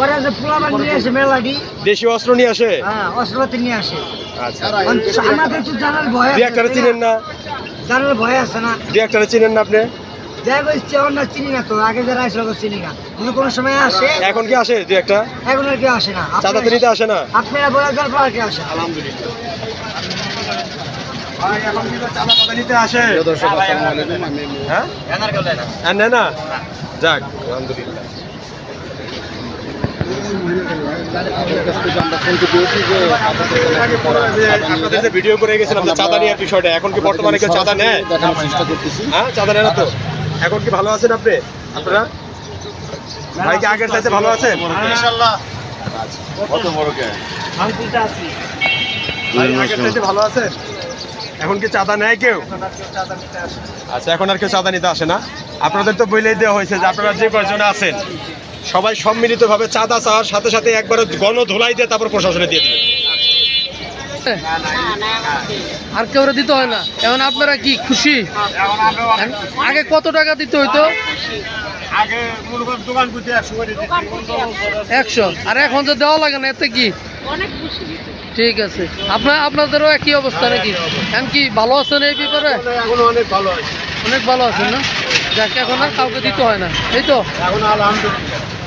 ওরা যে পোলাবার নিয়ে আসে মেলাডি দেশি অস্ত্র নিয়ে আসে? হ্যাঁ অস্ত্রপাতি নিয়ে আসে। আচ্ছা। আমাদের তো জানার ভয় দুই একটারে চিনেন না? জানার ভয় আছে না। দুই একটারে চিনেন না আপনি? যাই বলছি আমরা চিনি না তো। আগে যারা আসলে চিনি না। কিন্তু কোনো সময় আসে এখন কি আসে দুই একটা? এখন আর কেউ আসে না। চাঁদা আসে না? আপনারা বলে পর আসে না। আলহামদুলিল্লাহ হ্যাঁ? না? যাক। আলহামদুলিল্লাহ আপনাদের যে ভিডিও করে গেছিলাম যে চাঁদা নেওয়ার বিষয়টা এখন কি বর্তমানে কেউ চাঁদা নেয়? হ্যাঁ চাঁদা নেয় তো। এখন কি ভালো আছেন আপনি? আপনারা? ভাই কি আগের চাইতে ভালো আছেন? ভাই আগের চাইতে ভালো আছেন? এখন কি চাঁদা নেয় কেউ? আচ্ছা এখন আর কেউ চাঁদা নিতে আসে না? আপনাদের তো দেওয়া হয়েছে যে আপনারা যে কয়জন আছেন? সবাই সম্মিলিতভাবে চাঁদা চাওয়ার সাথে সাথে একবারে গণ ধুলাই দিয়ে তারপর প্রশাসনে দিয়ে দিবেন আর কেউ দিতে হয় না। এখন আপনারা কি খুশি? আগে কত টাকা দিতে হইতো? একশো আর এখন যে দেওয়া লাগে না এতে কি? ঠিক আছে। আপনার আপনাদেরও একই অবস্থা নাকি? এখন কি ভালো আছেন এই ব্যাপারে? এখন অনেক ভালো আছে। অনেক ভালো আছেন না? যাকে এখন আর কাউকে দিতে হয় না। এই তো। এখন আলহামদুলিল্লাহ।